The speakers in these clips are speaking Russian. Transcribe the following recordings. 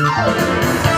Oh,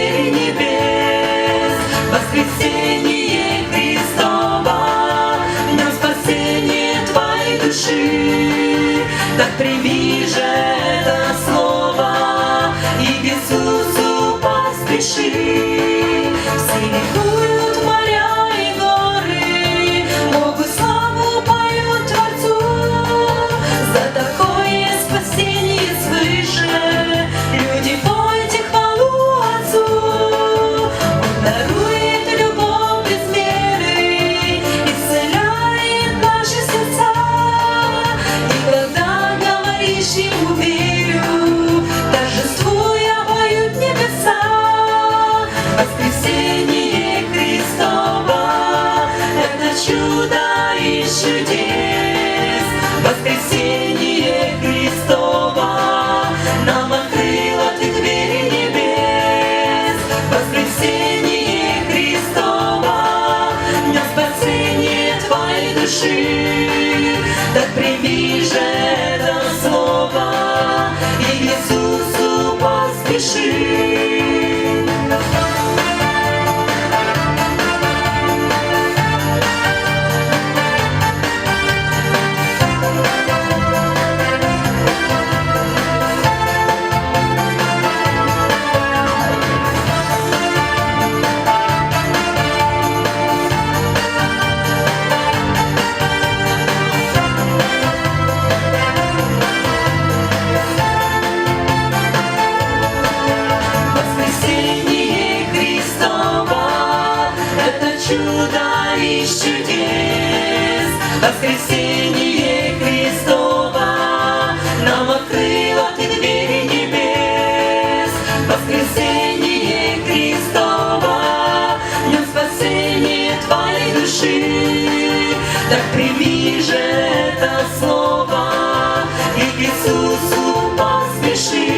так привижен. души, так прими же воскресение Христова, это чудо из чудес. Воскресение Христова нам открыло двери небес. Воскресение Христова, днем спасение души. Так прими это слово, и к Иисусу поспеши.